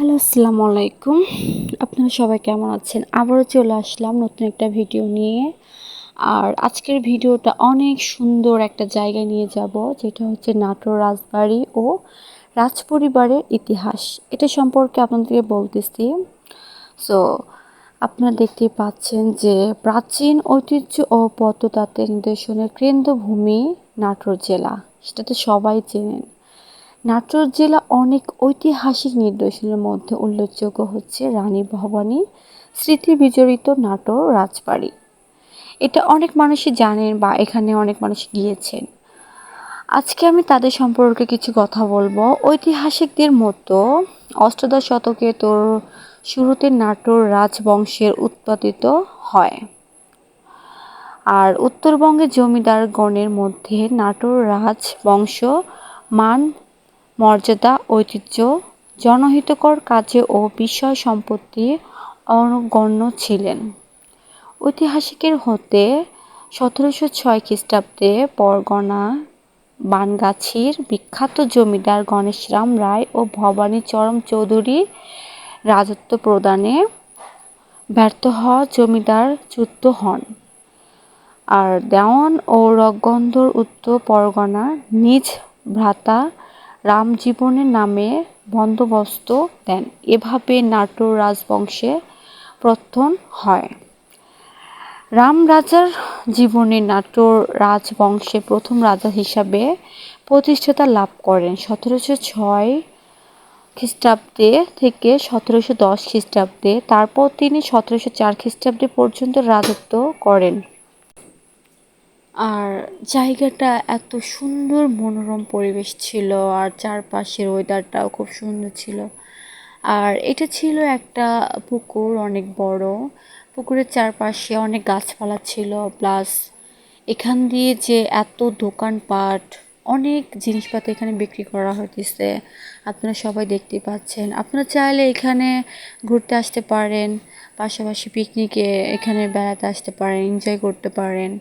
Hello, আসসালামু আলাইকুম। আপনারা সবাই কেমন আছেন? আবারও চলে আসলাম নতুন একটা ভিডিও নিয়ে। আর আজকের ভিডিওটা অনেক সুন্দর একটা জায়গায় নিয়ে যাব, যেটা হচ্ছে নাটোর রাজবাড়ি ও রাজপরিবারের ইতিহাস। এটা সম্পর্কে আপনাদেরকে বলতেছি। সো আপনারা দেখতে পাচ্ছেন যে প্রাচীন ঐতিহ্য ও পদ্মতাত্ত্বের নিদর্শনের কেন্দ্রভূমি নাটোর জেলা। সেটা তো সবাই চেনেন। নাটোর জেলা অনেক ঐতিহাসিক নিদর্শনের মধ্যে উল্লেখযোগ্য হচ্ছে রানী ভবানী, স্মৃতি বিজড়িত নাটোর রাজবাড়ি। এটা অনেক মানুষই জানেন বা এখানে অনেক মানুষ গিয়েছেন। আজকে আমি তাদের সম্পর্কে কিছু কথা বলব। ঐতিহাসিকদের মতো অষ্টাদশ শতকে তোর শুরুতে নাটোর রাজবংশের উৎপাদিত হয়। আর উত্তরবঙ্গের জমিদারগণের মধ্যে নাটোর রাজবংশ মান মর্যাদা, ঐতিহ্য, জনহিতকর কাজে ও বিষয় সম্পত্তি অনগণ্য ছিলেন। ঐতিহাসিকের হতে সতেরোশো ছয় খ্রিস্টাব্দে পরগনা বানগাছির বিখ্যাত জমিদার গণেশরাম রায় ও ভবানী চরম চৌধুরী রাজত্ব প্রদানে ব্যর্থ হওয়া জমিদার চ্যুত হন। আর দেওয়ান ও রগন্ধর উত্তর পরগনা নিজ ভ্রাতা রামজীবনের নামে বন্দোবস্ত দেন। এভাবে নাটোর রাজবংশে প্রথম হয়। রাম রাজার জীবনে নাটোর রাজবংশে প্রথম রাজা হিসাবে প্রতিষ্ঠাতা লাভ করেন। সতেরোশো ছয় খ্রিস্টাব্দে থেকে সতেরোশো দশ খ্রিস্টাব্দে, তারপর তিনি সতেরোশো চার খ্রিস্টাব্দে পর্যন্ত রাজত্ব করেন। আর জায়গাটা এত সুন্দর মনোরম পরিবেশ ছিল আর চারপাশের ওয়েদারটাও খুব সুন্দর ছিল। আর এটা ছিল একটা পুকুর, অনেক বড়। পুকুরের চারপাশে অনেক গাছপালা ছিল প্লাস এখান দিয়ে যে এত দোকানপাট, অনেক জিনিসপাতি এখানে বিক্রি করা হইতেছে। আপনারা সবাই দেখতে পাচ্ছেন। আপনারা চাইলে এখানে ঘুরতে আসতে পারেন, পাশাপাশি পিকনিকে এখানে বেড়াতে আসতে পারেন এনজয় করতে পারেন।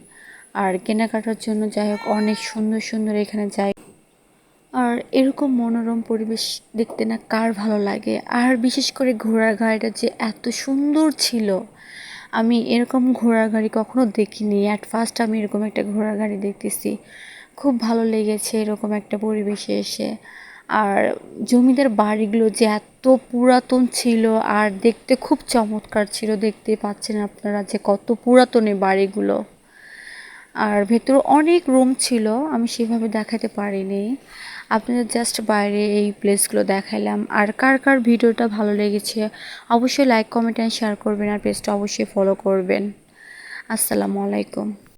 আর কেনাকাটার জন্য যাই হোক, অনেক সুন্দর সুন্দর এখানে যাই। আর এরকম মনোরম পরিবেশ দেখতে না কার ভালো লাগে? আর বিশেষ করে ঘোড়ার গাড়িটা যে এত সুন্দর ছিল। আমি এরকম ঘোড়ার গাড়ি কখনো দেখিনি। অ্যাট ফার্স্ট আমি এরকম একটা ঘোড়ার গাড়ি দেখতেছি। খুব ভালো লেগেছে এরকম একটা পরিবেশে এসে। আর জমিদার বাড়িগুলো যে এত পুরাতন ছিল, আর দেখতে খুব চমৎকার ছিল। দেখতে পাচ্ছেন আপনারা যে কত পুরাতন বাড়িগুলো। আর ভেতরে অনেক রুম ছিল, আমি সেভাবে দেখাতে পারিনি। আপনাদের জাস্ট বাইরে এই প্লেসগুলো দেখালাম আর কার কার ভিডিওটা ভালো লেগেছে, অবশ্যই লাইক কমেন্ট অ্যান্ড শেয়ার করবেন, আর পেজটা অবশ্যই ফলো করবেন। আসসালামু আলাইকুম।